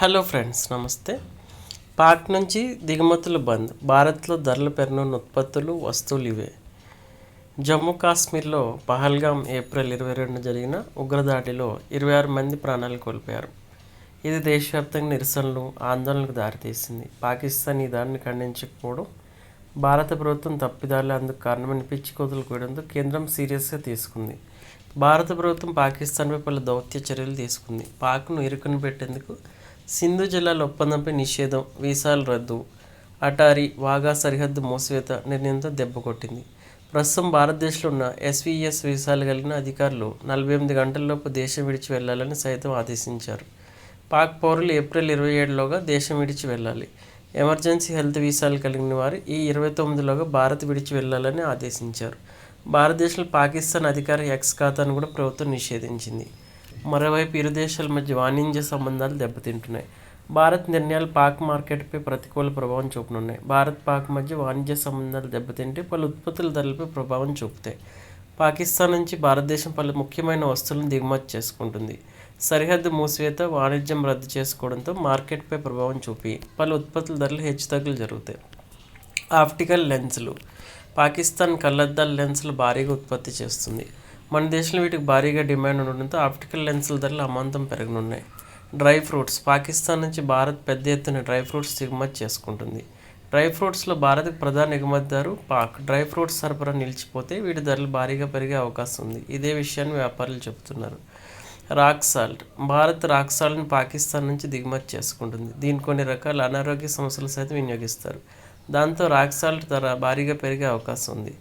Hello friends నమస్తే. పాక్ నుంచి దిగుమతులు బంద్. భారత్లో ధరలు పెరగనున్న ఉత్పత్తులు వస్తువులు ఇవే. జమ్మూ కాశ్మీర్లో పహల్గామ్ ఏప్రిల్ ఇరవై రెండు జరిగిన ఉగ్రదాడిలో ఇరవై ఆరు మంది ప్రాణాలు కోల్పోయారు. ఇది దేశవ్యాప్తంగా నిరసనలు ఆందోళనకు దారితీసింది. పాకిస్తాన్ ఈ దాడిని ఖండించకపోవడం భారత ప్రభుత్వం తప్పిదాలు అందుకు కారణమని పిచ్చి కోతులు కూడంతో కేంద్రం సీరియస్గా తీసుకుంది. భారత ప్రభుత్వం పాకిస్తాన్పై పలు దౌత్య చర్యలు తీసుకుంది. పాక్ను ఇరుకుని పెట్టేందుకు సింధు జిల్లాల ఒప్పందంపై నిషేధం వీసాలు రద్దు. అటారీ వాగా సరిహద్దు మూసివేత నిర్ణయంతో దెబ్బకొట్టింది ప్రస్తుతం భారతదేశంలో ఉన్న ఎస్వీఎస్ వీసాలు కలిగిన అధికారులు నలభై ఎనిమిది గంటల్లోపు దేశం విడిచి వెళ్ళాలని సైతం ఆదేశించారు. పాక్ పౌరులు ఏప్రిల్ ఇరవై ఏడులోగా దేశం విడిచి వెళ్ళాలి. ఎమర్జెన్సీ హెల్త్ వీసాలు కలిగిన వారు ఈ ఇరవై తొమ్మిదిలోగా భారత్ విడిచి వెళ్ళాలని ఆదేశించారు. భారతదేశంలో పాకిస్తాన్ అధికార ఎక్స్ ఖాతాను కూడా ప్రభుత్వం నిషేధించింది. మరోవైపు ఇరు దేశాల మధ్య వాణిజ్య సంబంధాలు దెబ్బతింటున్నాయి. భారత్ నిర్ణయాలు పాక్ మార్కెట్పై ప్రతికూల ప్రభావం చూపనున్నాయి. భారత్ పాక్ మధ్య వాణిజ్య సంబంధాలు దెబ్బతింటే పలు ఉత్పత్తుల ధరలపై ప్రభావం చూపుతాయి. పాకిస్తాన్ నుంచి భారతదేశం పలు ముఖ్యమైన వస్తువులను దిగుమతి చేసుకుంటుంది. సరిహద్దు మూసివేత వాణిజ్యం రద్దు చేసుకోవడంతో మార్కెట్పై ప్రభావం చూపి పలు ఉత్పత్తుల ధరలు హెచ్చుతగ్గులు జరుగుతాయి. ఆప్టికల్ లెన్సులు. పాకిస్తాన్ కళ్ళద్దాల లెన్సులు భారీగా ఉత్పత్తి చేస్తుంది. మన దేశంలో వీటికి భారీగా డిమాండ్ ఉండడంతో ఆప్టికల్ లెన్సుల ధరలు అమాంతం పెరగనున్నాయి. డ్రై ఫ్రూట్స్ పాకిస్తాన్ నుంచి భారత్ పెద్ద ఎత్తున డ్రై ఫ్రూట్స్ దిగుమతి చేసుకుంటుంది. డ్రై ఫ్రూట్స్లో భారత్కి ప్రధాన ఎగుమతిదారు పాక్. డ్రై ఫ్రూట్స్ సరఫరా నిలిచిపోతే వీటి ధరలు భారీగా పెరిగే అవకాశం ఉంది. ఇదే విషయాన్ని వ్యాపారులు చెబుతున్నారు. రాక్ సాల్ట్ భారత్ రాక్ సాల్ట్ని పాకిస్తాన్ నుంచి దిగుమతి చేసుకుంటుంది. దీని కొన్ని రకాల అనారోగ్య సమస్యలు సైతం వినియోగిస్తారు. దాంతో రాక్ సాల్ట్ ధర భారీగా పెరిగే అవకాశం ఉంది.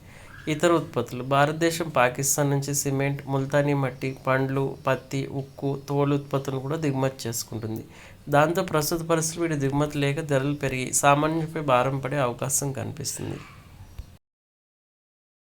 ఇతర ఉత్పత్తులు. భారతదేశం పాకిస్తాన్ నుంచి సిమెంట్ ముల్తానీ మట్టి పండ్లు పత్తి ఉక్కు తోలు ఉత్పత్తులను కూడా దిగుమతి చేసుకుంటుంది. దాంతో ప్రస్తుత పరిస్థితులు వీటి దిగుమతి లేక ధరలు పెరిగి సామాన్యులపై భారం పడే అవకాశం కనిపిస్తుంది.